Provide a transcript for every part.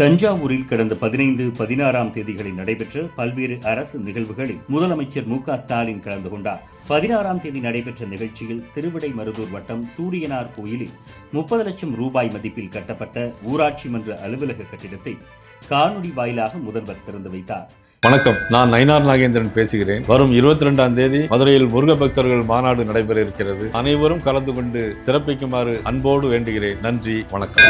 தஞ்சாவூரில் கடந்த பதினைந்து பதினாறாம் தேதிகளில் நடைபெற்ற பல்வேறு அரசு நிகழ்வுகளில் முதலமைச்சர் மு ஸ்டாலின் கலந்து கொண்டார். பதினாறாம் தேதி நடைபெற்ற நிகழ்ச்சியில் திருவிடை மருதூர் வட்டம் சூரியனார் கோயிலில் முப்பது லட்சம் ரூபாய் மதிப்பில் கட்டப்பட்ட ஊராட்சி மன்ற அலுவலக கட்டிடத்தை காணொலி வாயிலாக முதல்வர் திறந்து வைத்தார். வணக்கம். நான் நயினார் நாகேந்திரன் பேசுகிறேன். வரும் இருபத்தி ரெண்டாம் தேதி மதுரையில் முருக பக்தர்கள் மாநாடு நடைபெற இருக்கிறது. அனைவரும் கலந்து கொண்டு சிறப்பிக்குமாறு அன்போடு வேண்டுகிறேன். நன்றி வணக்கம்.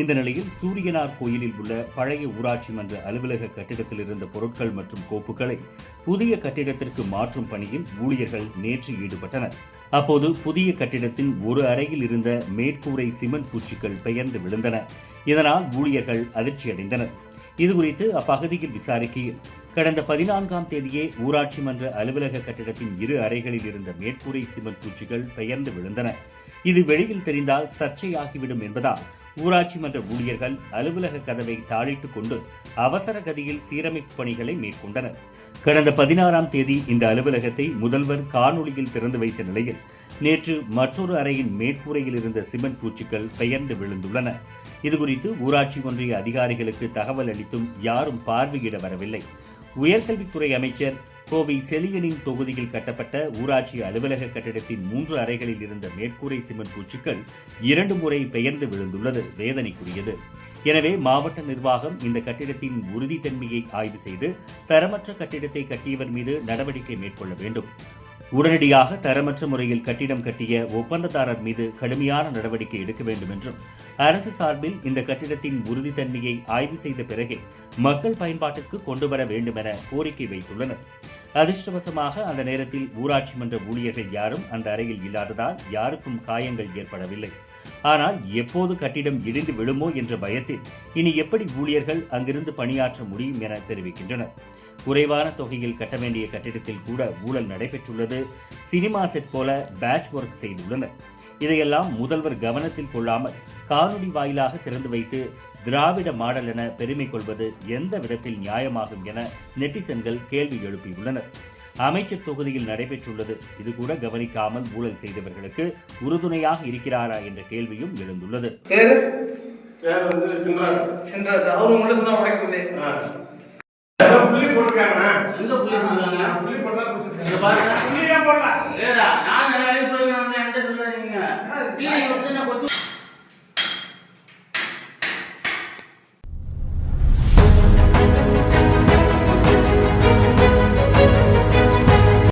இந்த நிலையில் சூரியனார் கோயிலில் உள்ள பழைய ஊராட்சி மன்ற அலுவலக கட்டிடத்தில் இருந்த பொருட்கள் மற்றும் கோப்புகளை புதிய கட்டிடத்திற்கு மாற்றும் பணியில் ஊழியர்கள் நேற்று ஈடுபட்டனர். அப்போது புதிய கட்டிடத்தின் ஒரு அறையில் இருந்த மேற்கூரை சிமெண்ட் பூச்சிகள் பெயர்ந்து விழுந்தன. இதனால் ஊழியர்கள் அதிர்ச்சியடைந்தனர். இதுகுறித்து அப்பகுதியில் விசாரிக்கையில் கடந்த பதினான்காம் தேதியே ஊராட்சி மன்ற அலுவலக கட்டிடத்தின் இரு அறைகளில் இருந்த மேற்கூரை சிமெண்ட் பூச்சிகள் பெயர்ந்து விழுந்தன. இது வெளியில் தெரிந்தால் சர்ச்சையாகிவிடும் என்பதால் ஊராட்சி மன்ற ஊழியர்கள் அலுவலக கதவை தாளிட்டுக் கொண்டு அவசர கதியில் சீரமைப்பு பணிகளை மேற்கொண்டனர். கடந்த பதினாறாம் தேதி இந்த அலுவலகத்தை முதல்வர் காணொளியில் திறந்து வைத்த நிலையில் நேற்று மற்றொரு அறையின் மேற்கூரையில் இருந்த சிமெண்ட் பூச்சிகள் பெயர்ந்து விழுந்துள்ளன. இதுகுறித்து ஊராட்சி ஒன்றிய அதிகாரிகளுக்கு தகவல் அளித்தும் யாரும் பார்வையிட வரவில்லை. உயர்கல்வித்துறை அமைச்சர் கோவை செலியனின் தொகுதியில் கட்டப்பட்ட ஊராட்சி அலுவலக கட்டிடத்தின் மூன்று அறைகளில் இருந்த மேற்கூரை சிமெண்ட் பூச்சிகள் இரண்டு முறை பெயர்ந்து விழுந்துள்ளது வேதனைக்குரியது. எனவே மாவட்ட நிர்வாகம் இந்த கட்டிடத்தின் உறுதித்தன்மையை ஆய்வு செய்து தரமற்ற கட்டிடத்தை கட்டியவர் மீது நடவடிக்கை மேற்கொள்ள வேண்டும். உடனடியாக தரமற்ற முறையில் கட்டிடம் கட்டிய ஒப்பந்ததாரர் மீது கடுமையான நடவடிக்கை எடுக்க வேண்டும் என்றும் அரசு சார்பில் இந்த கட்டிடத்தின் உறுதித்தன்மையை ஆய்வு செய்த பிறகே மக்கள் பயன்பாட்டிற்கு கொண்டு வர வேண்டும் என கோரிக்கை வைத்துள்ளனர். அதிர்ஷ்டவசமாக அந்த நேரத்தில் ஊராட்சி மன்ற ஊழியர்கள் யாரும் அந்த அறையில் இல்லாததால் யாருக்கும் காயங்கள் ஏற்படவில்லை. ஆனால் எப்போது கட்டிடம் இடிந்து விழுமோ என்ற பயத்தில் இனி எப்படி ஊழியர்கள் அங்கிருந்து பணியாற்ற முடியும் என தெரிவிக்கின்றனர். குறைவான தொகையில் கட்ட வேண்டிய கட்டிடத்தில் கூட ஊழல் நடைபெற்றுள்ளது. சினிமா செட் போல பேட்ச் ஒர்க் செய்துள்ளனர். இதையெல்லாம் முதல்வர் கவனத்தில் கொள்ளாமல் காணொலி வாயிலாக திறந்து வைத்து திராவிட மாடல் என பெருமை கொள்வது எந்த விதத்தில் நியாயமாகும் என நெட்டிசன்கள் கேள்வி எழுப்பியுள்ளனர். அமைச்சர் தொகுதியில் நடைபெற்றுள்ளது. இது கூட கவனிக்காமல் ஊழல் செய்தவர்களுக்கு உறுதுணையாக இருக்கிறாரா என்ற கேள்வியும் எழுந்துள்ளது. புள்ளி போட்டுருக்காங்கண்ணா. எங்க புள்ளி போடுறாங்க புள்ளி போட்டா பிரச்சனை பாருங்க. புள்ளியே போடலாம் ஏடா நான் நிறைய பேர் என்கிட்ட சொல்லாதீங்க. புள்ளி வந்து நான்